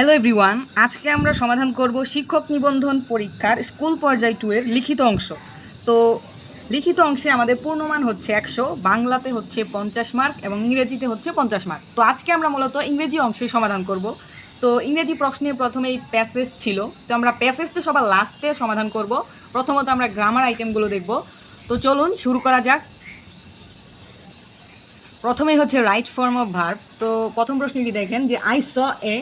Hello everyone আজকে আমরা সমাধান করব শিক্ষক নিবন্ধন পরীক্ষার স্কুল পর্যায় টু এর লিখিত অংশ। তো লিখিত অংশে আমাদের পূর্ণমান হচ্ছে একশো, বাংলাতে হচ্ছে পঞ্চাশ মার্ক এবং ইংরেজিতে হচ্ছে পঞ্চাশ মার্ক তো আজকে আমরা মূলত ইংরেজি অংশে সমাধান করব। তো ইংরেজি প্রশ্নে প্রথমেই প্যাসেজ ছিল। তো আমরা প্যাসেজটা সবার লাস্টে সমাধান করব। প্রথমত আমরা গ্রামার আইটেমগুলো দেখব। তো চলুন শুরু করা যাক। প্রথমেই হচ্ছে রাইট ফর্ম অফ ভার্ব তো প্রথম প্রশ্নটি দেখেন যে I saw a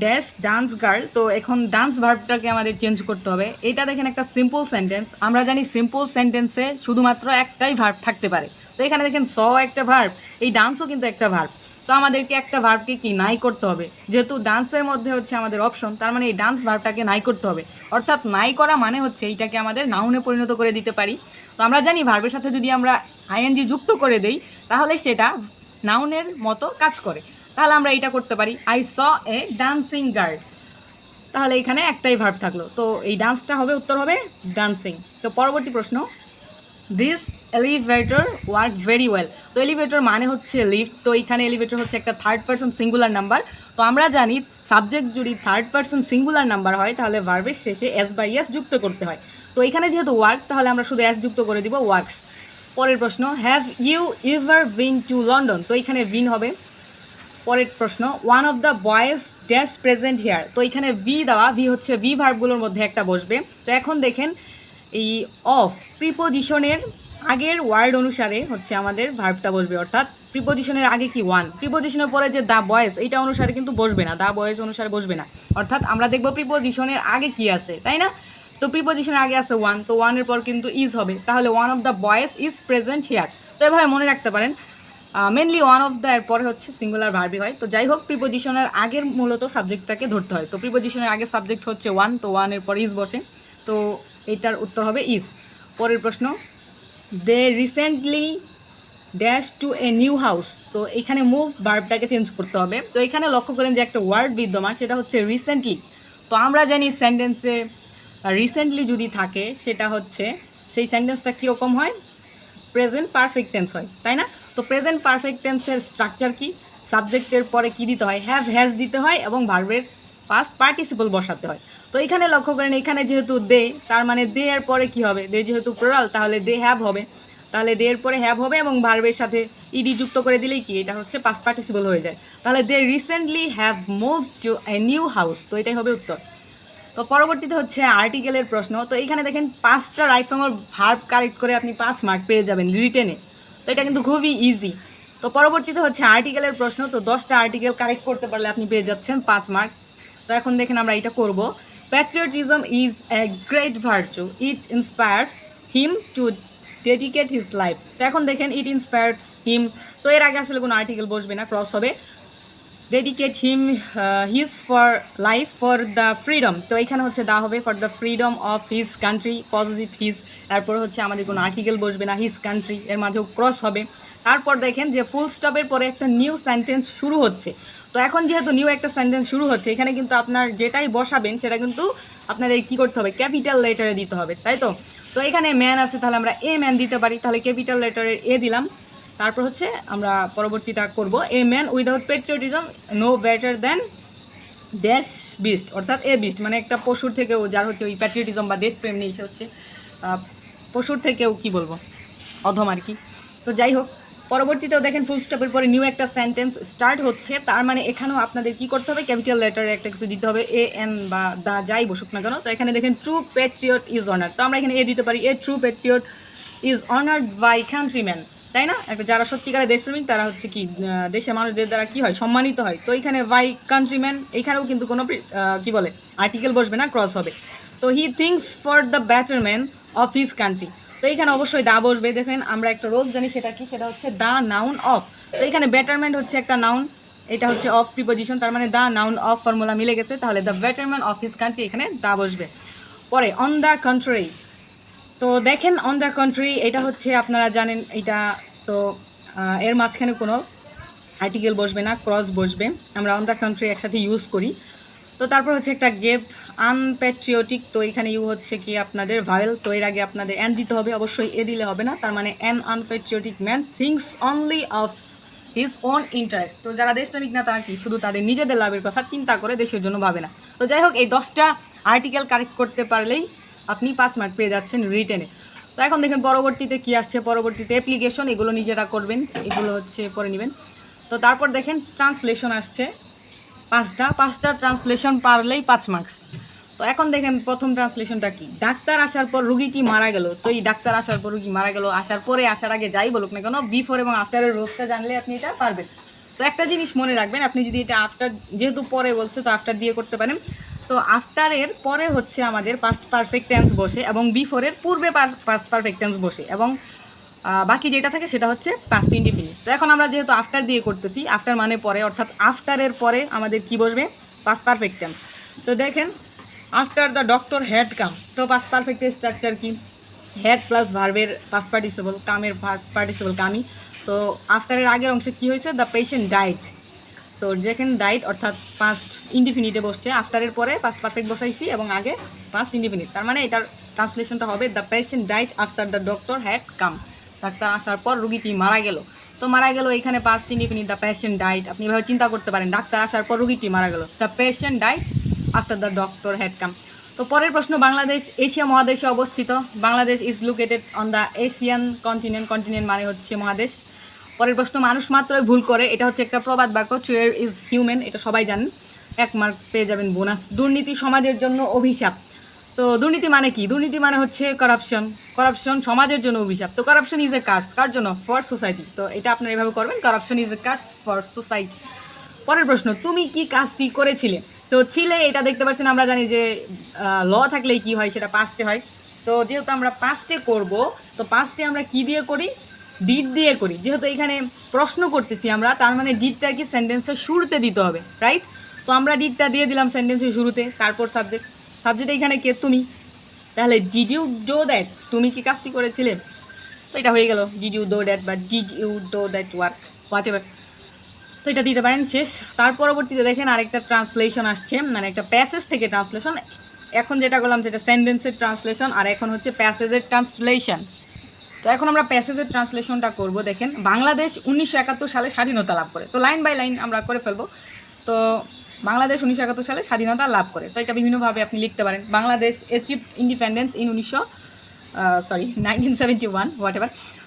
dash dance girl তো এখন ডান্স ভার্বটাকে আমাদের চেঞ্জ করতে হবে। এটা দেখেন একটা সিম্পল সেন্টেন্স আমরা জানি সিম্পল সেন্টেন্সে শুধুমাত্র একটাই ভার্ব থাকতে পারে। তো এখানে দেখেন স একটা ভার্ব এই ডান্সও কিন্তু একটা ভার্ব তো আমাদেরকে একটা ভার্বকে কি নাই করতে হবে? যেহেতু ডান্সের মধ্যে হচ্ছে আমাদের অপশন তার মানে এই ডান্স ভার্বটাকে নাই করতে হবে। অর্থাৎ নাই করা মানে হচ্ছে এইটাকে আমাদের নাউনে পরিণত করে দিতে পারি। তো আমরা জানি ভার্বের সাথে যদি আমরা আইএনজি যুক্ত করে দেই, তাহলে সেটা নাউনের মতো কাজ করে। তাহলে আমরা এটা করতে পারি। I saw a dancing girl তাহলে এখানে একটাই ভার্ব থাকল। তো এই ডান্সটা হবে, উত্তর হবে ডান্সিং তো পরবর্তী প্রশ্ন। This elevator work very well তো এলিভেটর মানে হচ্ছে লিফট তো এখানে এলিভেটর হচ্ছে একটা থার্ড পার্সন সিঙ্গুলার নাম্বার তো আমরা জানি সাবজেক্ট যদি থার্ড পার্সন সিঙ্গুলার নাম্বার হয়, তাহলে ভার্বের শেষে এস বাই এস যুক্ত করতে হয়। তো এখানে যেহেতু ওয়ার্ক তাহলে আমরা শুধু এস যুক্ত করে দিব ওয়ার্কস পরের প্রশ্ন have you ever been to London তো এখানে বিন হবে। পরের প্রশ্ন one of the boys dash present here তো এখানে ভি দেওয়া ভি হচ্ছে ভি ভার্বগুলোর মধ্যে একটা বসবে। তো এখন দেখেন, এই অফ প্রিপোজিশনের আগের ওয়ার্ড অনুসারে হচ্ছে আমাদের ভার্বটা বসবে। অর্থাৎ প্রিপোজিশনের আগে কি ওয়ান প্রিপোজিশনের পরে যে দ্য বয়েস এইটা অনুসারে কিন্তু বসবে না। দ্য বয়েস অনুসারে বসবে না। অর্থাৎ আমরা দেখব প্রিপোজিশনের আগে কি আছে, তাই না? তো প্রিপোজিশনের আগে আছে ওয়ান তো ওয়ানের পর কিন্তু ইজ হবে। তাহলে one of the boys is present here তো এভাবে মনে রাখতে পারেন মেনলি ওয়ান অফ দ্য এর পরে হচ্ছে সিঙ্গুলার ভার্বি হয়। তো যাই হোক প্রিপোজিশনের আগের মূলত সাবজেক্টটাকে ধরতে হয়। তো প্রিপোজিশনের আগে সাবজেক্ট হচ্ছে ওয়ান তো ওয়ানের পর ইজ বসে। তো এটার উত্তর হবে ইজ পরের প্রশ্ন they recently dash to a new house তো এখানে মুভ ভার্বটাকে চেঞ্জ করতে হবে। তো এখানে লক্ষ্য করেন যে একটা ওয়ার্ড বিদ্যমান, সেটা হচ্ছে রিসেন্টলি তো আমরা জানি সেন্টেন্সে রিসেন্টলি যদি থাকে, সেটা হচ্ছে, সেই সেন্টেন্সটা কীরকম হয়? প্রেজেন্ট পারফেক্ট টেন্স হয়। তাই না? তো প্রেজেন্ট পারফেক্ট টেন্সের স্ট্রাকচার কি? সাবজেক্টের পরে কি দিতে হয়? হ্যাভ হ্যাজ দিতে হয় এবং ভার্বের ফার্স্ট পার্টিসিপল বসাতে হয়। তো এখানে লক্ষ্য করেন, এখানে যেহেতু দে তার মানে দে এর পরে কি হবে? দে যেহেতু প্লোরাল তাহলে দে হ্যাভ হবে। তাহলে দে এর পরে হ্যাভ হবে এবং ভার্বের সাথে ইডি যুক্ত করে দিলেই কি? এটা হচ্ছে পাস্ট পার্টিসিপল হয়ে যায়। তাহলে they recently have move to a new house তো এটাই হবে উত্তর। তো পরবর্তীতে হচ্ছে আর্টিকেলের প্রশ্ন। তো এখানে দেখেন পাঁচটা রাইট ফর্মের ভার্ব কারেক্ট করে আপনি পাঁচ মার্ক পেয়ে যাবেন রিটেনে তো এটা কিন্তু খুবই ইজি তো পরবর্তীতে হচ্ছে আর্টিকেলের প্রশ্ন, তো দশটা আর্টিকেল কারেক্ট করতে পারলে আপনি পেয়ে যাচ্ছেন পাঁচ মার্ক তো এখন দেখেন আমরা এটা করব। Patriotism is a great virtue it inspires him to dedicate his life তো এখন দেখেন ইট ইন্সপায়ার্ড হিম তো এর আগে আসলে কোনো আর্টিকেল বসবে না ক্রস হবে। Dedicate him his for life for the freedom তো এখানে হচ্ছে দা হবে for the freedom of his country positive his তারপর হচ্ছে আমাদের কোনো আর্টিকেল বসবে না হিজ কান্ট্রি এর মাঝেও ক্রস হবে। তারপর দেখেন যে ফুল স্টপের পরে একটা নিউ সেন্টেন্স শুরু হচ্ছে। তো এখন যেহেতু নিউ একটা সেন্টেন্স শুরু হচ্ছে, এখানে কিন্তু আপনার যেটাই বসাবেন, সেটা কিন্তু আপনার এই কী করতে হবে? ক্যাপিটাল লেটারে দিতে হবে, তাই তো? তো এখানে ম্যান আছে, তাহলে আমরা এ ম্যান দিতে পারি। তাহলে ক্যাপিটাল লেটারে এ দিলাম। তারপর হচ্ছে আমরা পরবর্তীটা করব a man without patriotism no better than দেশ বিস্ট অর্থাৎ এ বিস্ট মানে একটা পশুর থেকেও যার হচ্ছে ওই প্যাট্রিয়টিজম বা দেশপ্রেম নিয়ে সে হচ্ছে পশুর থেকেও কি বলব, অধম আর কি। তো যাই হোক, পরবর্তীতেও দেখেন ফুল স্টপের পরে নিউ একটা সেন্টেন্স স্টার্ট হচ্ছে, তার মানে এখানেও আপনাদের কি করতে হবে ক্যাপিটাল লেটারে একটা কিছু দিতে হবে এ এন বা দা যাই বসুক না কেন, তো এখানে দেখেন ট্রু প্যাট্রিয়ট ইজ অনার তো আমরা এখানে এ দিতে পারি a true patriot is honoured by countryman তাই না? একটা যারা সত্যিকারের দেশপ্রেমিক, তারা হচ্ছে কি দেশের মানুষদের দ্বারা কি হয়? সম্মানিত হয়। তো এখানে বাই কান্ট্রিম্যান এখানেও কিন্তু কোনো কি বলে আর্টিকেল বসবে না ক্রস হবে। তো he thinks for the betterment of his country তো এখানে অবশ্যই দা বসবে। দেখেন, আমরা একটা রোজ জানি, সেটা কি? সেটা হচ্ছে দা নাউন অফ তো এখানে বেটারমেন্ট হচ্ছে একটা নাউন এটা হচ্ছে অফ প্রিপোজিশন তার মানে দা নাউন অফ ফর্মুলা মিলে গেছে। তাহলে the betterment of his country এখানে দা বসবে। পরে অন দ্য কান্ট্রি তো দেখেন অন দ্য কান্ট্রি এটা হচ্ছে, আপনারা জানেন, এটা তো এর মাঝখানে কোনো আর্টিকেল বসবে না ক্রস বসবে। আমরা অন দ্য কান্ট্রি একসাথে ইউজ করি। তো তারপর হচ্ছে একটা গেপ আনপ্যাট্রিয়টিক তো এখানে ইউ হচ্ছে কি আপনাদের ভায়েল তো এর আগে আপনাদের অ্যান দিতে হবে, অবশ্যই এ দিলে হবে না। তার মানে an unpatriotic man thinks only of his own interest তো যারা দেশপ্রেমিক না, তারা কি শুধু তাদের নিজেদের লাভের কথা চিন্তা করে দেশের জন্য ভাবে না। তো যাই হোক, এই দশটা আর্টিকেল কারেক্ট করতে পারলেই আপনি পাঁচ মার্ক পেয়ে যাচ্ছেন রিটেনে তো এখন দেখেন পরবর্তীতে কি আসছে, পরবর্তীতে অ্যাপ্লিকেশন এগুলো নিজেরা করবেন, এগুলো হচ্ছে পরে নেবেন। তো তারপর দেখেন ট্রান্সলেশন আসছে, পাঁচটা পাঁচটা ট্রান্সলেশন পারলেই পাঁচ মার্কস তো এখন দেখেন প্রথম ট্রান্সলেশনটা কি? ডাক্তার আসার পর রুগীটি মারা গেল। তো এই ডাক্তার আসার পর রুগী মারা গেল, আসার পরে, আসার আগে যাই বলুক না কেন বিফোর এবং আফটারের রোজটা জানলে আপনি এটা পারবেন। তো একটা জিনিস মনে রাখবেন, আপনি যদি এটা আফটার যেহেতু পরে বলছে, তো আফটার দিয়ে করতে পারেন। তো আফটারের পরে হচ্ছে আমাদের পাস্ট পারফেক্ট টেন্স বসে এবং বিফোরের পূর্বে পাস্ট পারফেক্ট টেন্স বসে এবং বাকি যেটা থাকে সেটা হচ্ছে পাস্ট ইন্ডিফিনিট তো এখন আমরা যেহেতু আফটার দিয়ে করতেছি আফটার মানে পরে, অর্থাৎ আফটারের পরে আমাদের কি বসবে? পাস্ট পারফেক্ট টেন্স তো দেখেন after the doctor had come তো পাস্ট পারফেক্টের স্ট্রাকচার কি? হ্যাড প্লাস ভার্বের পাস্ট পার্টিসিপল কামের ফার্স্ট পার্টিসিপল কামি তো আফটারের আগের অংশে কি হয়েছে? দ্য পেশেন্ট ডাইট তো যেখানে ডাইট অর্থাৎ পাস্ট ইন্ডিফিনিটে বসছে। আফটারের পরে পাস্ট পারফেক্ট বসাইছি এবং আগে পাস্ট ইনডিফিনিট তার মানে এটার ট্রান্সলেশনটা হবে the patient died after the doctor had come doctor আসার পর রুগীটি মারা গেল। তো মারা গেল এখানে পাস্ট ইন্ডিফিনিট দ্য পেশেন্ট ডাইট আপনি এভাবে চিন্তা করতে পারেন। ডাক্তার আসার পর রুগীটি মারা গেল। The patient died after the doctor had come তো পরের প্রশ্ন, বাংলাদেশ, এশিয়া মহাদেশে অবস্থিত? Bangladesh is located on the Asian continent continent মানে হচ্ছে মহাদেশ। পরের প্রশ্ন, মানুষ মাত্রই ভুল করে, এটা হচ্ছে একটা প্রবাদ বাক্য ট্রেয়ার ইজ হিউম্যান এটা সবাই জানেন এক মার্ক পেয়ে যাবেন বোনাস দুর্নীতি সমাজের জন্য অভিশাপ। তো দুর্নীতি মানে কি? দুর্নীতি মানে হচ্ছে করাপশন করাপশন সমাজের জন্য অভিশাপ। তো করাপশন ইজ এ কার্স কার জন্য? ফর সোসাইটি তো এটা আপনারা এভাবে করবেন corruption is a curse for society পরের প্রশ্ন, তুমি কি কাজটি করেছিলে? তো ছিলে, এটা দেখতে পাচ্ছেন, আমরা জানি যে ল থাকলেই কি হয়, সেটা পাস্টে হয়। তো যেহেতু আমরা পাস্টে করব, তো পাস্টে আমরা কি দিয়ে করি? ডিড দিয়ে করি। যেহেতু এখানে প্রশ্ন করতেছি আমরা, তার মানে ডিডটা কি সেন্টেন্সের শুরুতে দিতে হবে রাইট তো আমরা ডিডটা দিয়ে দিলাম সেন্টেন্সের শুরুতে, তারপর সাবজেক্ট সাবজেক্ট এখানে কে, তুমি? তাহলে ডিড ইউ ডো দ্যাট তুমি কি কাজটি করেছিলে? তো এটা হয়ে গেল ডিড ইউ ডো দ্যাট বা did you do that work whatever তো এটা দিতে পারেন, শেষ। তার পরবর্তীতে দেখেন আরেকটা ট্রান্সলেশন আসছে মানে একটা প্যাসেজ থেকে ট্রান্সলেশন এখন যেটা করলাম যেটা সেন্টেন্সের ট্রান্সলেশন আর এখন হচ্ছে প্যাসেজের ট্রান্সলেশন তো এখন আমরা প্যাসেজের ট্রান্সলেশনটা করব, দেখেন। বাংলাদেশ উনিশশো একাত্তর সালে স্বাধীনতা লাভ করে। তো লাইন বাই লাইন আমরা করে ফেলব। তো বাংলাদেশ উনিশশো একাত্তর সালে স্বাধীনতা লাভ করে। তো এটা বিভিন্নভাবে আপনি লিখতে পারেন। বাংলাদেশ অ্যাচিভড ইন্ডিপেন্ডেন্স ইন উনিশশো সরি নাইনটিন সেভেন্টি ওয়ান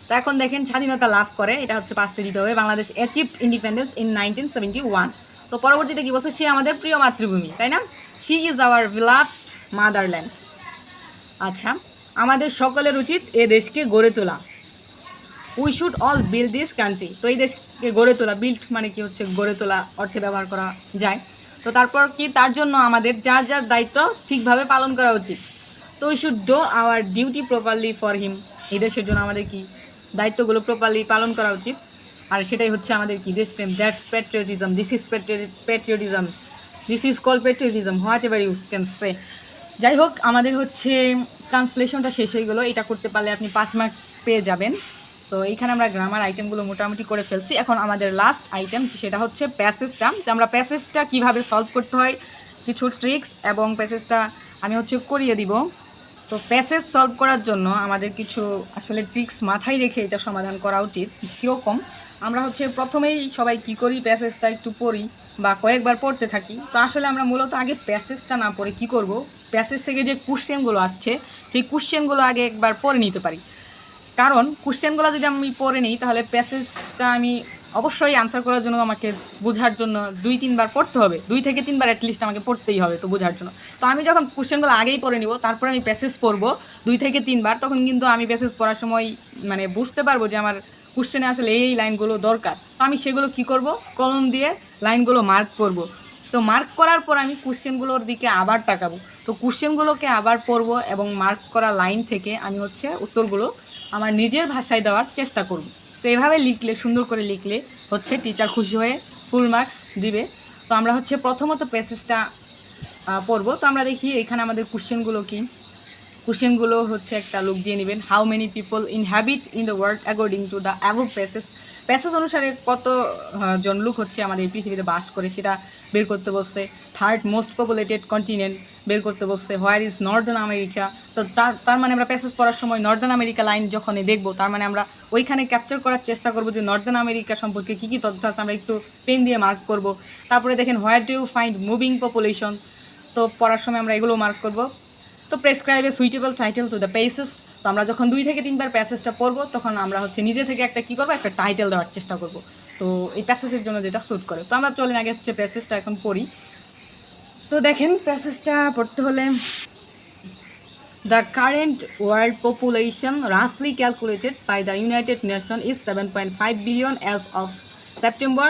তো এখন দেখেন, স্বাধীনতা লাভ করে। এটা হচ্ছে পাঁচতে দিতে হবে Bangladesh achieved independence in nineteen seventy one তো পরবর্তীতে কী বলছে? সে আমাদের প্রিয় মাতৃভূমি, তাই না? She is our beloved motherland আচ্ছা। আমাদের সকলের উচিত এ দেশকে গড়ে তোলা। We should all build this country তো এই দেশকে গড়ে তোলা বিল্ড মানে কি হচ্ছে? গড়ে তোলা অর্থে ব্যবহার করা যায়। তো তারপর কি? তার জন্য আমাদের যার যার দায়িত্ব ঠিকভাবে পালন করা উচিত। তো we should do our duty properly for him এই দেশের জন্য আমাদের কি? দায়িত্বগুলো প্রপারলি পালন করা উচিত। আর সেটাই হচ্ছে আমাদের কি? দেশপ্রেম। That's patriotism this is patriotism this is call patriotism whatever you can say যাই হোক আমাদের হচ্ছে ট্রান্সলেশনটা শেষ হয়ে গেলো। এটা করতে পারলে আপনি পাঁচ মার্ক পেয়ে যাবেন। তো এইখানে আমরা গ্রামার আইটেমগুলো মোটামুটি করে ফেলছি। এখন আমাদের লাস্ট আইটেম সেটা হচ্ছে প্যাসেজটা তো আমরা প্যাসেজটা কীভাবে সলভ করতে হয়, কিছু ট্রিক্স এবং প্যাসেজটা আমি হচ্ছে করিয়ে দিব। তো প্যাসেজ সলভ করার জন্য আমাদের কিছু আসলে ট্রিক্স মাথায় রেখে এটা সমাধান করা উচিত, কীরকম? আমরা হচ্ছে প্রথমেই সবাই কি করি, প্যাসেজটা একটু পড়ি বা কয়েকবার পড়তে থাকি। তো আসলে আমরা মূলত আগে প্যাসেজটা না পড়ে কি করব? প্যাসেজ থেকে যে কোশ্চেনগুলো আসছে, সেই কোশ্চেনগুলো আগে একবার পড়ে নিতে পারি। কারণ কোশ্চেনগুলো যদি আমি পড়ে নিই, তাহলে প্যাসেজটা আমি অবশ্যই আনসার করার জন্য আমাকে বোঝার জন্য দুই, তিনবার পড়তে হবে। দুই থেকে তিনবার অ্যাটলিস্ট আমাকে পড়তেই হবে তো বোঝার জন্য। তো আমি যখন কোশ্চেনগুলো আগেই পড়ে নিব, তারপরে আমি প্যাসেজ পড়ব দুই থেকে তিনবার, তখন কিন্তু আমি প্যাসেজ পড়ার সময় মানে বুঝতে পারব যে আমার কোশ্চেনে আসলে এই লাইনগুলো দরকার। তো আমি সেগুলো কি করব? কলম দিয়ে লাইনগুলো মার্ক করব। তো মার্ক করার পর আমি কোশ্চেনগুলোর দিকে আবার তাকাবো। তো কোশ্চেনগুলোকে আবার পড়ব এবং মার্ক করা লাইন থেকে আমি হচ্ছে উত্তরগুলো আমার নিজের ভাষায় দেওয়ার চেষ্টা করব। তো এভাবে লিখলে, সুন্দর করে লিখলে হচ্ছে টিচার খুশি হয়ে ফুল মার্কস দিবে। তো আমরা হচ্ছে প্রথমত প্যাসেজটা পড়ব। তো আমরা দেখি এখানে আমাদের কোশ্চেনগুলো কি। কোশ্চেনগুলো হচ্ছে একটা লুক দিয়ে নেবেন। How many people inhabit in the world according to the above passes passage অনুসারে কত জন লোক হচ্ছে আমাদের এই পৃথিবীতে বাস করে, সেটা বের করতে বসছে। থার্ড মোস্ট পপুলেটেড কন্টিনেন্ট বের করতে বসছে। হোয়ার ইজ নর্দার্ন আমেরিকা তো তার মানে আমরা প্যাসেজ পড়ার সময় নর্দার্ন আমেরিকা লাইন যখনই দেখব, তার মানে আমরা ওইখানে ক্যাপচার করার চেষ্টা করব যে নর্দার্ন আমেরিকা সম্পর্কে কী কী তথ্য আছে, আমরা একটু পেন দিয়ে মার্ক করব। তারপরে দেখেন where do you find moving population তো পড়ার সময় আমরা এগুলো মার্ক করব। তো prescribe suitable title to the passes তো আমরা যখন দুই থেকে তিনবার প্যাসেজটা পড়ব, তখন আমরা হচ্ছে নিজে থেকে একটা কী করব? একটা টাইটেল দেওয়ার চেষ্টা করব। তো এই প্যাসেজের জন্য যেটা স্যুট করে। তো আমরা চলেন আগে হচ্ছে প্যাসেজটা এখন পড়ি। তো দেখেন প্যাসেজটা পড়তে হলে the current world population রাফলি calculated world the roughly nation is seven point five billion 7.5 of September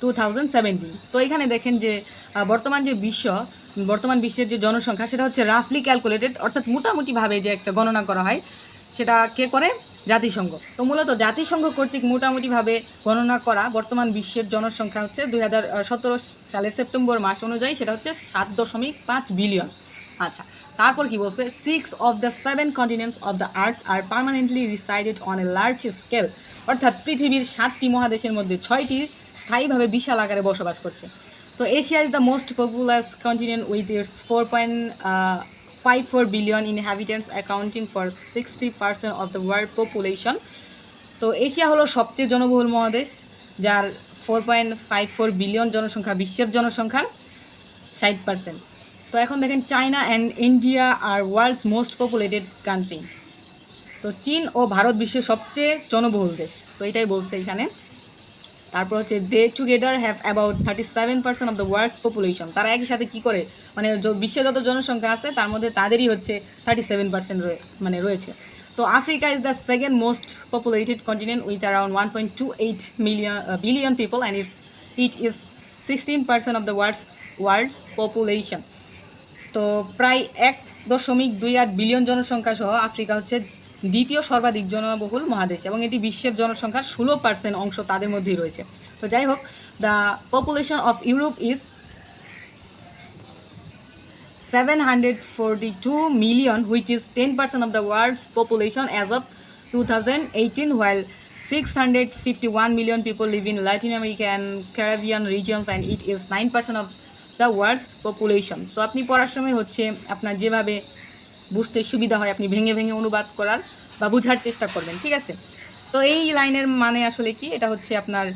two thousand 2017 তো এখানে দেখেন যে বর্তমান যে বিশ্ব বর্তমান বিশ্বের যে জনসংখ্যা, সেটা হচ্ছে রাফলি ক্যালকুলেটেড অর্থাৎ মোটামুটিভাবে যে একটা গণনা করা হয়, সেটা কে করে? জাতিসংঘ। তো মূলত জাতিসংঘ কর্তৃক মোটামুটিভাবে গণনা করা বর্তমান বিশ্বের জনসংখ্যা হচ্ছে দু হাজার সতেরো সালের সেপ্টেম্বর মাস অনুযায়ী সেটা হচ্ছে সাত দশমিক পাঁচ বিলিয়ন। আচ্ছা তারপর কি বলছে? Six of the seven continents of the earth are permanently resided on a large scale অর্থাৎ পৃথিবীর সাতটি মহাদেশের মধ্যে ছয়টি স্থায়ীভাবে বিশাল আকারে বসবাস করছে। তো Asia is the most populous continent with its four point five four billion inhabitants accounting for sixty percent of the world population তো এশিয়া হলো সবচেয়ে জনবহুল মহাদেশ, যার four point five four billion জনসংখ্যা, বিশ্বের জনসংখ্যার ষাট পার্সেন্ট তো এখন দেখেন China and India are world's most populated country তো চীন ও ভারত বিশ্বের সবচেয়ে জনবহুল দেশ। তো এটাই বলছে এখানে। তারপর হচ্ছে they together have about thirty seven percent of the world population তারা একই সাথে কী করে? মানে বিশ্বের যত জনসংখ্যা আছে, তার মধ্যে তাদেরই হচ্ছে থার্টি সেভেন পার্সেন্ট মানে রয়েছে। তো Africa is the second most populated continent with around one point two eight million billion people and its it is sixteen percent of the world's world population তো প্রায় এক দশমিক দুই আট বিলিয়ন জনসংখ্যা সহ আফ্রিকা হচ্ছে দ্বিতীয় সর্বাধিক জনবহুল মহাদেশ এবং এটি বিশ্বের জনসংখ্যার ষোলো পার্সেন্ট অংশ তাদের মধ্যেই রয়েছে। তো যাই হোক the population of Europe is seven hundred forty two million which is ten percent of the world's population as of two thousand eighteen while six hundred fifty one million people live in Latin America and Caribbean regions and it is nine percent of the world's population তো আপনি পড়ার সময় হচ্ছে আপনার যেভাবে বুঝতে সুবিধা হয় আপনি ভেঙে ভেঙে অনুবাদ করার বা বোঝার চেষ্টা করবেন, ঠিক আছে? তো এই লাইনের মানে আসলে কি? এটা হচ্ছে আপনার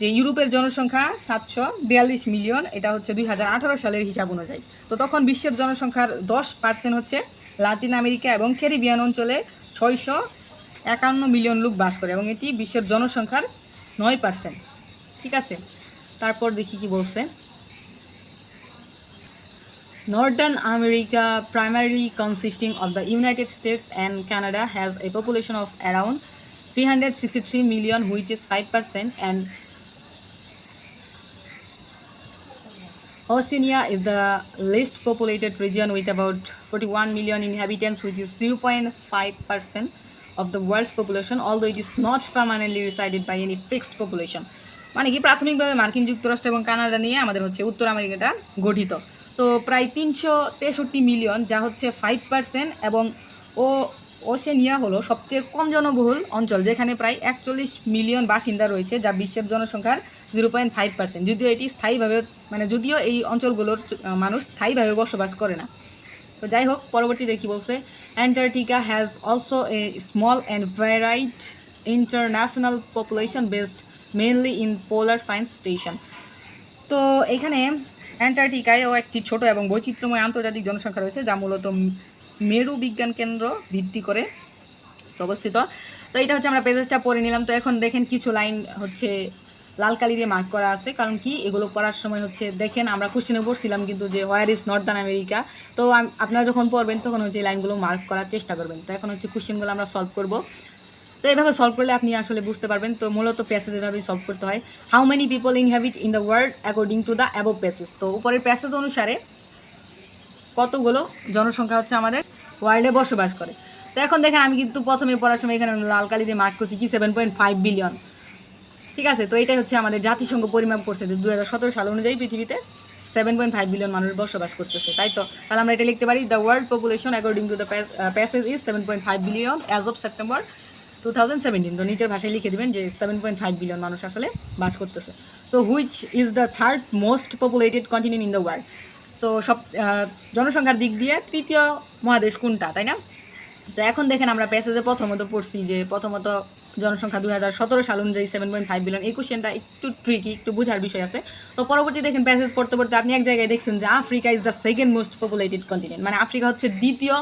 যে ইউরোপের জনসংখ্যা সাতশো বিয়াল্লিশ মিলিয়ন, এটা হচ্ছে দুই হাজার আঠারো সালের হিসাব অনুযায়ী। তো তখন বিশ্বের জনসংখ্যার দশ পার্সেন্ট হচ্ছে লাতিন আমেরিকা এবং ক্যারিবিয়ান অঞ্চলে ছয়শো একান্ন মিলিয়ন লোক বাস করে এবং এটি বিশ্বের জনসংখ্যার নয় পার্সেন্ট ঠিক আছে? তারপর দেখি কি বলছে। Northern America, primarily consisting of the United States and Canada, has a population of around 363 million, which is 5%, and Oceania is the least populated region with about 41 million inhabitants, which is 0.5% of the world's population, although it is not permanently resided by any fixed population. মানে কি প্রাথমিকভাবে মার্কিন যুক্তরাষ্ট্র এবং Canada নিয়ে আমাদের হচ্ছে উত্তর আমেরিকাটা গঠিত তো প্রায় তিনশো তেষট্টি মিলিয়ন, যা হচ্ছে ফাইভ পার্সেন্ট এবং ও, ওশেনিয়া হলো সবচেয়ে কম জনবহুল অঞ্চল, যেখানে প্রায় একচল্লিশ মিলিয়ন বাসিন্দা রয়েছে, যা বিশ্বের জনসংখ্যার জিরো পয়েন্ট ফাইভ পার্সেন্ট যদিও এটি স্থায়ীভাবে মানে যদিও এই অঞ্চলগুলোর মানুষ স্থায়ীভাবে বসবাস করে না। তো যাই হোক, পরবর্তীতে কি বলছে? Antarctica has also a small and varied international population based mainly in polar science station তো এখানে অ্যান্টার্কটিকায়ও একটি ছোট এবং বৈচিত্র্যময় আন্তর্জাতিক জনসংখ্যা রয়েছে, যা মূলত মেরু বিজ্ঞান কেন্দ্র ভিত্তি করে অবস্থিত। তো এটা হচ্ছে আমরা পেজেসটা পড়ে নিলাম। তো এখন দেখেন কিছু লাইন হচ্ছে লাল কালি দিয়ে মার্ক করা আছে। কারণ কি? এগুলো পড়ার সময় হচ্ছে দেখেন, আমরা কোশ্চেনে পড়ছিলাম কিন্তু যে হোয়ার ইজ নর্দার্ন আমেরিকা তো আপনারা যখন পড়বেন তখন হচ্ছে লাইনগুলো মার্ক করার চেষ্টা করবেন। তো এখন হচ্ছে কোশ্চেনগুলো আমরা সলভ করব। তো এভাবে সলভ করলে আপনি আসলে বুঝতে পারবেন। তো মূলত প্যাসেজ এভাবেই সলভ করতে হয়। How many people inhabit in the world according to the above passage তো উপরের প্যাসেজ অনুসারে কতগুলো জনসংখ্যা হচ্ছে আমাদের? ওয়ার্ল্ডে বসবাস করে। তো এখন দেখেন আমি কিন্তু প্রথমে পড়ার সময় এখানে লাল কালি দিয়ে মার্ক করছি কি? সেভেন পয়েন্ট ফাইভ বিলিয়ন ঠিক আছে? তো এটাই হচ্ছে আমাদের জাতিসংঘ পরিমাপ করছে দু সাল অনুযায়ী পৃথিবীতে সেভেন পয়েন্ট ফাইভ বিলিয়ন মানুষ বসবাস করতেছে। তাই তো? তাহলে আমরা এটা লিখতে পারি the world population according to the passage is seven point five billion as of September two thousand seventeen তো নিচের ভাষায় লিখে দেবেন যে সেভেন পয়েন্ট ফাইভ বিলিয়ন মানুষ আসলে বাস করতেছে। তো which is the third most populated continent in the world তো সব জনসংখ্যার দিক দিয়ে তৃতীয় মহাদেশ কোনটা, তাই না? তো এখন দেখেন আমরা প্যাসেজে প্রথমত পড়ছি যে প্রথমত জনসংখ্যা দুই হাজার সতেরো সাল অনুযায়ী সেভেন পয়েন্ট ফাইভ বিলিয়ন এই কোশ্চেনটা একটু ট্রিকি একটু বোঝার বিষয় আছে। তো পরবর্তী দেখেন প্যাসেজ পড়তে পড়তে আপনি এক জায়গায় দেখছেন যে Africa is the second most populated continent মানে আফ্রিকা হচ্ছে দ্বিতীয়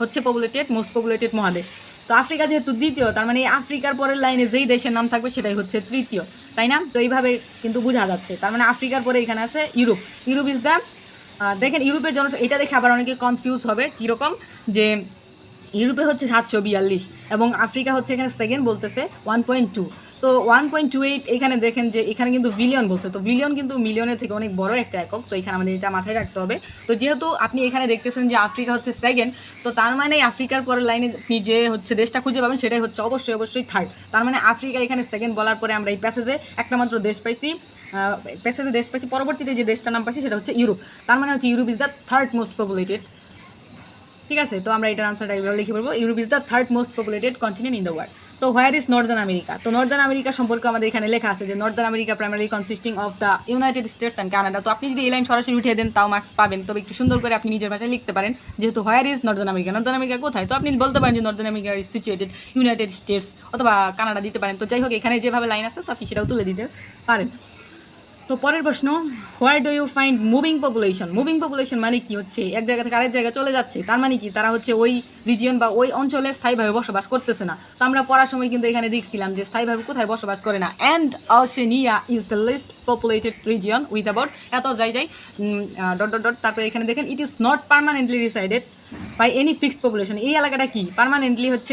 হচ্ছে পপুলেটেড মোস্ট পপুলেটেড মহাদেশ। তো আফ্রিকা যেহেতু দ্বিতীয়, তার মানে আফ্রিকার পরের লাইনে যেই দেশের নাম থাকবে সেটাই হচ্ছে তৃতীয়। তাই না? তো এইভাবে কিন্তু বোঝা যাচ্ছে। তার মানে আফ্রিকার পরে এখানে আছে ইউরোপ। ইউরোপ ইজ দ্য দেখেন ইউরোপের জন, এটা দেখে আবার অনেকে কনফিউজ হবে কীরকম যে ইউরোপে হচ্ছে সাতশো বিয়াল্লিশ এবং আফ্রিকা হচ্ছে এখানে সেকেন্ড বলতেছে ওয়ান পয়েন্ট টু তো ওয়ান পয়েন্ট টু এইট এখানে দেখেন যে এখানে কিন্তু বিলিয়ন বলছে। তো বিলিয়ন কিন্তু মিলিয়নের থেকে অনেক বড় একটা একক। তো এখানে আমাদের এটা মাথায় রাখতে হবে। তো যেহেতু আপনি এখানে দেখতেছেন যে আফ্রিকা হচ্ছে সেকেন্ড তো তার মানে আফ্রিকার পরের লাইনে আপনি যে হচ্ছে দেশটা খুঁজে পাবেন সেটাই হচ্ছে অবশ্যই অবশ্যই থার্ড তার মানে আফ্রিকা এখানে সেকেন্ড বলার পরে আমরা এই প্যাসেজে একটা মাত্র দেশ পাইছি। প্যাসেজে দেশ পাইছি। পরবর্তীতে যে দেশটার নাম পাইছি সেটা হচ্ছে ইউরোপ। তার মানে হচ্ছে Europe is the third most populated ঠিক আছে? তো আমরা এটার আনসারটা এইভাবে লিখে বলব। Europe is the third most populated continent in the world তো হোয়ার ইজ নর্দার্ন আমেরিকা তো নর্দার্ন আমেরিকা সম্পর্কে আমাদের এখানে লেখা আছে যে northern America primary consisting of the United States and Canada তো আপনি যদি এই লাইন সরাসরি উঠিয়ে দেন, তাও মার্কস পাবেন। তবে একটু সুন্দর করে আপনি নিজের ভাষায় লিখতে পারেন, যেহেতু where is northern America northern America কোথায়? তো আপনি বলতে পারেন যে northern America is situated United States অথবা কানাডা দিতে পারেন। তো যাই হোক, এখানে যেভাবে লাইন আছে, তো আপনি সেটাও তুলে দিতে পারেন। তো পরের প্রশ্ন where do you find moving population moving population মানে কি হচ্ছে? এক জায়গা থেকে আরেক জায়গায় চলে যাচ্ছে। তার মানে কি? তারা হচ্ছে ওই রিজিয়ন বা ওই অঞ্চলে স্থায়ীভাবে বসবাস করতেছে না। তো আমরা পড়ার সময় কিন্তু এখানে দেখছিলাম যে স্থায়ীভাবে কোথায় বসবাস করে না। And Oceania is the least populated region with about এত যাই যাই ডট ডট ডট তারপরে এখানে দেখেন it is not permanently resided by any fixed population এই এলাকাটা কি? পারমানেন্টলি হচ্ছে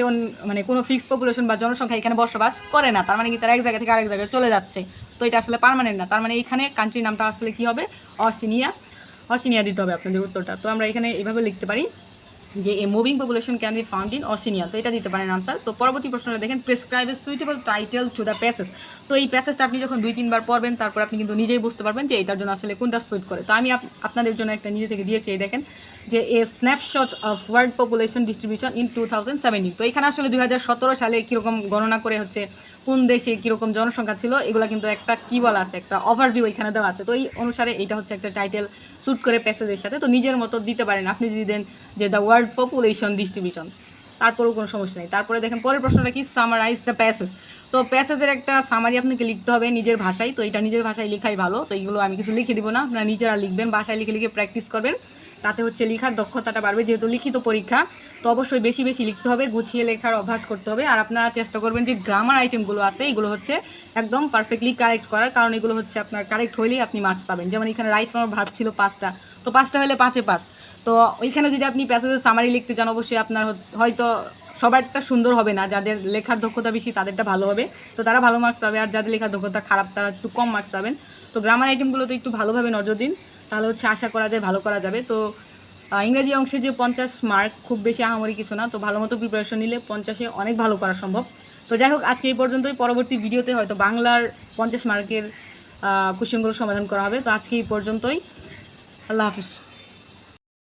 মানে কোনো ফিক্সড পপুলেশন বা জনসংখ্যা এখানে বসবাস করে না। তার মানে কি তারা এক জায়গা থেকে আরেক জায়গায় চলে যাচ্ছে। তো এটা আসলে পারমানেন্ট না। তার মানে এখানে কান্ট্রির নামটা আসলে কি হবে? অসিনিয়া অসিনিয়া দিতে হবে আপনাদের উত্তরটা। তো আমরা এখানে এইভাবে লিখতে পারি। যে a moving population can be found in Oceania তো এটা দিতে পারেন আনসার তো পরবর্তী প্রশ্নটা দেখেন prescribe suitable title to the passage তো এই প্যাসেজটা আপনি যখন দুই, তিনবার পড়বেন, তারপর আপনি কিন্তু নিজেই বুঝতে পারবেন যে এটার জন্য আসলে কোনটা সুইট করে। তো আমি আপনাদের জন্য একটা নিজে থেকে দিয়েছি, এই দেখেন, যে a snapshot of world population distribution in two thousand seventeen তো এখানে আসলে দুই হাজার সতেরো সালে কীরকম গণনা করে হচ্ছে, কোন দেশে কীরকম জনসংখ্যা ছিল, এগুলো কিন্তু একটা কী বলা আছে, একটা ওভারভিউ এখানে দেওয়া আছে। তো এই অনুসারে এটা হচ্ছে একটা টাইটেল শ্যুট করে প্যাসেজের সাথে। তো নিজের মতো দিতে পারেন। আপনি যদি দেন যে দ্য ওয়ার্ল্ড পপুলেশন ডিস্ট্রিবিউশন তারপরেও কোনো সমস্যা নেই। তারপরে দেখেন, পরের প্রশ্নটা কি? সামারাইজ দ্য প্যাসেজ তো প্যাসেজের একটা সামারি আপনাকে লিখতে হবে নিজের ভাষায়। তো এটা নিজের ভাষায় লেখাই ভালো। তো এইগুলো আমি কিছু লিখে দিব না। আপনারা নিজেরা লিখবেন, ভাষায় লিখে লিখে প্র্যাকটিস করবেন। তাতে হচ্ছে লেখার দক্ষতাটা বাড়বে, যেহেতু লিখিত পরীক্ষা, তো অবশ্যই বেশি বেশি লিখতে হবে, গুছিয়ে লেখার অভ্যাস করতে হবে। আর আপনারা চেষ্টা করবেন যে গ্রামার আইটেমগুলো আছে, এগুলো হচ্ছে একদম পারফেক্টলি কারেক্ট করার, কারণ এগুলো হচ্ছে আপনার কারেক্ট হইলেই আপনি মার্কস পাবেন। যেমন এখানে রাইট ফর্ম ভাব ছিল পাঁচটা, তো পাঁচটা হলে পাঁচে পাঁচ তো ওইখানে যদি আপনি প্যাসেজের সামারি লিখতে চান, অবশ্যই আপনার হয়তো সবারটা সুন্দর হবে না, যাদের লেখার দক্ষতা বেশি তাদেরটা ভালো হবে। তো তারা ভালো মার্কস পাবে, আর যাদের লেখার দক্ষতা খারাপ তারা একটু কম মার্কস পাবেন। তো গ্রামার আইটেমগুলোতে একটু ভালোভাবে নজর দিন। তাহলে হচ্ছে আশা করা যায়, ভালো করা যাবে। তো ইংরাজি অংশে যে পঞ্চাশ মার্ক খুব বেশি আহামরি কিছু না, তো ভালো মতো প্রিপারেশন নিলে পঞ্চাশে অনেক ভালো করা সম্ভব। তো যাই হোক, আজকে এই পর্যন্তই। পরবর্তী ভিডিওতে হয়তো বাংলার পঞ্চাশ মার্কের কোশ্চেনগুলো সমাধান করা হবে। তো আজকে এই পর্যন্তই। আল্লাহ হাফিজ।